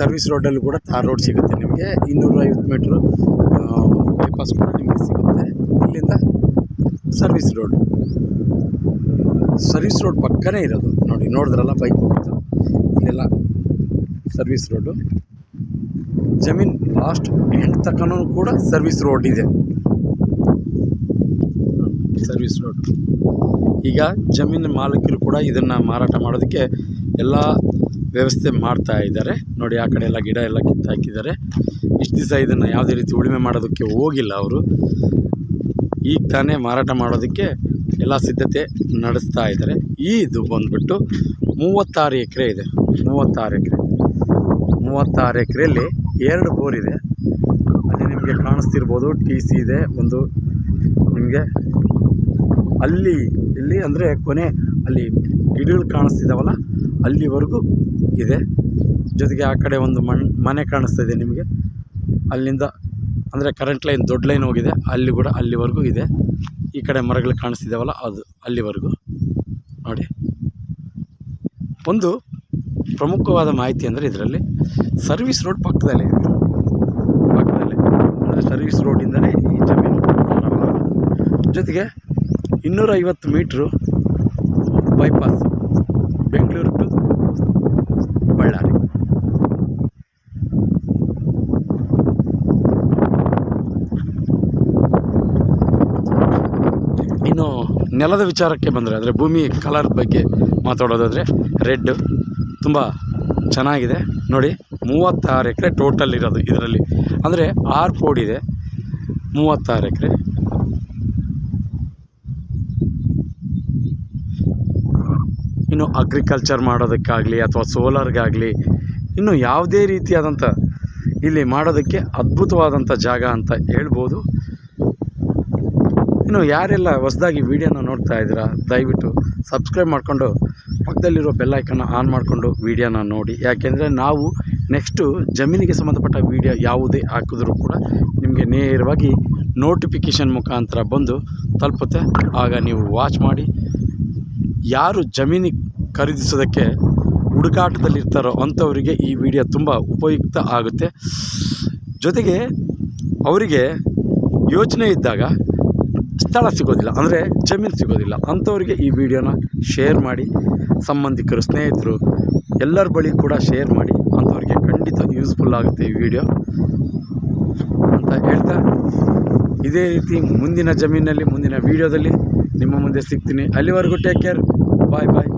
Service ರೋಡಲ್ಲೂ ಕೂಡ tar road ಸಿಗುತ್ತೆ ನಿಮಗೆ. ಇನ್ನೂರೈವತ್ತು ಮೀಟ್ರು ಬೈಪಾಸ್ ಕೂಡ ನಿಮಗೆ ಸಿಗುತ್ತೆ. ಇಲ್ಲಿಂದ ಸರ್ವಿಸ್ ರೋಡ್. ಸರ್ವಿಸ್ ರೋಡ್ ಪಕ್ಕನೇ ಇರೋದು. ನೋಡಿ, ನೋಡಿದ್ರಲ್ಲ ಬೈಕ್ ಹೋಗಿತ್ತು ಇಲ್ಲೆಲ್ಲ ಸರ್ವಿಸ್ ರೋಡು. ಜಮೀನ್ ಲಾಸ್ಟ್ ಎಂಡ್ ತಕ್ಕನೂ ಕೂಡ ಸರ್ವಿಸ್ ರೋಡ್ ಇದೆ. Service road. ಈಗ ಜಮೀನು ಮಾಲೀಕರು ಕೂಡ ಇದನ್ನು ಮಾರಾಟ ಮಾಡೋದಕ್ಕೆ ಎಲ್ಲ ವ್ಯವಸ್ಥೆ ಮಾಡ್ತಾ ಇದ್ದಾರೆ. ನೋಡಿ, ಆ ಕಡೆ ಎಲ್ಲ ಗಿಡ ಎಲ್ಲ ಕಿತ್ತು ಹಾಕಿದ್ದಾರೆ. ಇಷ್ಟು ದಿವಸ ಇದನ್ನು ಯಾವುದೇ ರೀತಿ ಉಳುಮೆ ಮಾಡೋದಕ್ಕೆ ಹೋಗಿಲ್ಲ ಅವರು. ಈಗ ತಾನೇ ಮಾರಾಟ ಮಾಡೋದಕ್ಕೆ ಎಲ್ಲ ಸಿದ್ಧತೆ ನಡೆಸ್ತಾ ಇದ್ದಾರೆ. ಈ ಇದು ಬಂದ್ಬಿಟ್ಟು ಮೂವತ್ತಾರು ಎಕರೆ ಇದೆ. ಮೂವತ್ತಾರು ಎಕರೆ. ಮೂವತ್ತಾರು ಎಕರೆಯಲ್ಲಿ ಎರಡು ಬೋರ್ ಇದೆ. ಅಲ್ಲಿ ನಿಮಗೆ ಕಾಣಿಸ್ತಿರ್ಬೋದು, ಟಿ ಸಿ ಇದೆ ಒಂದು ನಿಮಗೆ. ಅಲ್ಲಿ, ಇಲ್ಲಿ ಅಂದರೆ ಕೊನೆ ಅಲ್ಲಿ ಗಿಡಗಳು ಕಾಣಿಸ್ತಿದ್ದಾವಲ್ಲ ಅಲ್ಲಿವರೆಗೂ ಇದೆ. ಜೊತೆಗೆ ಆ ಕಡೆ ಒಂದು ಮಣ್, ಮನೆ ಕಾಣಿಸ್ತಾ ಇದೆ ನಿಮಗೆ. ಅಲ್ಲಿಂದ, ಅಂದರೆ ಕರೆಂಟ್ ಲೈನ್ ದೊಡ್ಡ ಲೈನ್ ಹೋಗಿದೆ. ಅಲ್ಲಿ ಕೂಡ ಅಲ್ಲಿವರೆಗೂ ಇದೆ. ಈ ಕಡೆ ಮರಗಳು ಕಾಣಿಸ್ತಿದ್ದಾವಲ್ಲ ಅದು ಅಲ್ಲಿವರೆಗೂ. ನೋಡಿ. ಒಂದು ಪ್ರಮುಖವಾದ ಮಾಹಿತಿ ಅಂದರೆ ಇದರಲ್ಲಿ ಸರ್ವಿಸ್ ರೋಡ್ ಪಕ್ಕದಲ್ಲೇ ಪಕ್ಕದಲ್ಲೇ. ಅಂದರೆ ಸರ್ವಿಸ್ ರೋಡಿಂದಲೇ ಈ ಜಮೀನು ಜೊತೆಗೆ ಇನ್ನೂರೈವತ್ತು metre bypass Bengaluru to Ballari. ಇನ್ನು ನೆಲದ ವಿಚಾರಕ್ಕೆ ಬಂದರೆ, ಅಂದರೆ ಭೂಮಿ ಕಲರ್ ಬಗ್ಗೆ ಮಾತಾಡೋದಾದರೆ ರೆಡ್ ತುಂಬ ಚೆನ್ನಾಗಿದೆ. ನೋಡಿ, ಮೂವತ್ತಾರು ಎಕರೆ ಟೋಟಲ್ ಇರೋದು ಇದರಲ್ಲಿ. ಅಂದರೆ ಆರು ಪೋಡಿದೆ ಮೂವತ್ತಾರು ಎಕರೆ. ಇನ್ನು ಅಗ್ರಿಕಲ್ಚರ್ ಮಾಡೋದಕ್ಕಾಗಲಿ ಅಥವಾ ಸೋಲಾರ್ಗಾಗಲಿ ಇನ್ನು ಯಾವುದೇ ರೀತಿಯಾದಂಥ ಇಲ್ಲಿ ಮಾಡೋದಕ್ಕೆ ಅದ್ಭುತವಾದಂಥ ಜಾಗ ಅಂತ ಹೇಳ್ಬೋದು. ಇನ್ನು ಯಾರೆಲ್ಲ ಹೊಸದಾಗಿ ವೀಡಿಯೋನ ನೋಡ್ತಾ ಇದ್ದೀರಾ, ದಯವಿಟ್ಟು ಸಬ್ಸ್ಕ್ರೈಬ್ ಮಾಡಿಕೊಂಡು ಪಕ್ಕದಲ್ಲಿರೋ ಬೆಲ್ಲೈಕನ್ನ ಆನ್ ಮಾಡಿಕೊಂಡು ವೀಡಿಯೋನ ನೋಡಿ. ಯಾಕೆಂದರೆ ನಾವು ನೆಕ್ಸ್ಟು ಜಮೀನಿಗೆ ಸಂಬಂಧಪಟ್ಟ ವೀಡಿಯೋ ಯಾವುದೇ ಹಾಕಿದ್ರೂ ಕೂಡ ನಿಮಗೆ ನೇರವಾಗಿ ನೋಟಿಫಿಕೇಷನ್ ಮುಖಾಂತರ ಬಂದು ತಲುಪುತ್ತೆ. ಆಗ ನೀವು ವಾಚ್ ಮಾಡಿ. ಯಾರು ಜಮೀನು ಖರೀದಿಸೋದಕ್ಕೆ ಹುಡುಕಾಟದಲ್ಲಿರ್ತಾರೋ ಅಂಥವರಿಗೆ ಈ ವಿಡಿಯೋ ತುಂಬ ಉಪಯುಕ್ತ ಆಗುತ್ತೆ. ಜೊತೆಗೆ ಅವರಿಗೆ ಯೋಚನೆ ಇದ್ದಾಗ ಸ್ಥಳ ಸಿಗೋದಿಲ್ಲ, ಅಂದರೆ ಜಮೀನು ಸಿಗೋದಿಲ್ಲ. ಅಂಥವ್ರಿಗೆ ಈ ವಿಡಿಯೋನ ಶೇರ್ ಮಾಡಿ, ಸಂಬಂಧಿಕರು, ಸ್ನೇಹಿತರು, ಎಲ್ಲರ ಬಳಿ ಕೂಡ ಶೇರ್ ಮಾಡಿ, ಅಂಥವ್ರಿಗೆ ಖಂಡಿತ ಯೂಸ್ಫುಲ್ ಆಗುತ್ತೆ ಈ ವಿಡಿಯೋ ಅಂತ ಹೇಳ್ತಾ ಇದೇ ರೀತಿ ಮುಂದಿನ ಜಮೀನಲ್ಲಿ ಮುಂದಿನ ವೀಡಿಯೋದಲ್ಲಿ ನಿಮ್ಮ ಮುಂದೆ ಸಿಗ್ತೀನಿ. ಅಲ್ಲಿವರೆಗೂ ಟೇಕ್ ಕೇರ್ ಬಾಯ್ ಬಾಯ್